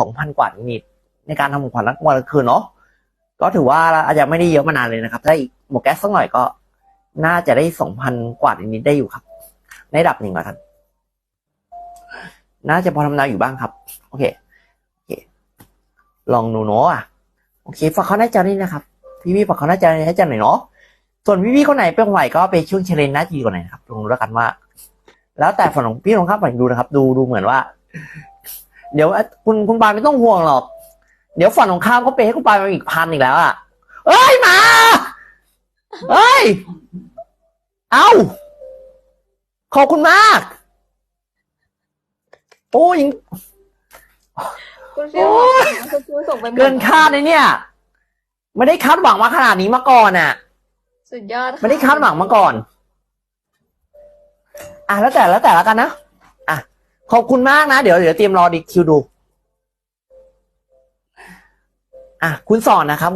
สองพันกว่านิดในการทำของขวัญรักวันละคืนเนาะก็ถือว่าอาจจะไม่ได้เยอะมานานเลยนะครับ ถ้าอีกหมวกแก๊สสักหน่อยก็ น่าจะได้สองพันกว่านิดได้อยู่ครับ ในระดับหนึ่งแล้วกันน่าจะพอทำนาอยู่บ้างครับ โอเคโอเค ลองดูเนาะอะโอเคฝากเขาหน้าจอนี่นะครับ พี่พี่ฝากเขาหน้าจอให้าจารย์หน่อยเนาะส่วนพี่พี่คนไหนเป็นไหวก็ไปช่วงเชลเลนหน้าจีก่อนหน่อยนะครับลองดูแล้วกันว่า แล้วแต่ฝั่งของพี่ลองข้ามฝั่งดูนะครับ ดูดูเหมือนว่า เดี๋ยวคุณคุณปายไม่ต้องห่วงหรอก เดี๋ยวฝั่งของข้ามก็ไปให้คุณปายมาอีกพันอีกแล้วอะเอ้ยมาเอ้ย เอ้าขอบคุณมาก โอ้ยยังคุณฟิวโอ้ยคุณฟิวส่งไปหมดเกินคาดเลยเนี่ย ไม่ได้คาดหวังมาขนาดนี้มาก่อนอะ สุดยอดะไม่ได้คาดหวังมาก่อน อะแล้วแต่แล้วแต่ละกันนะอะ ขอบคุณมากนะ เดี๋ยวเดี๋ยวเตรียมรอดิคิวดู อะ คุณสอนนะครับ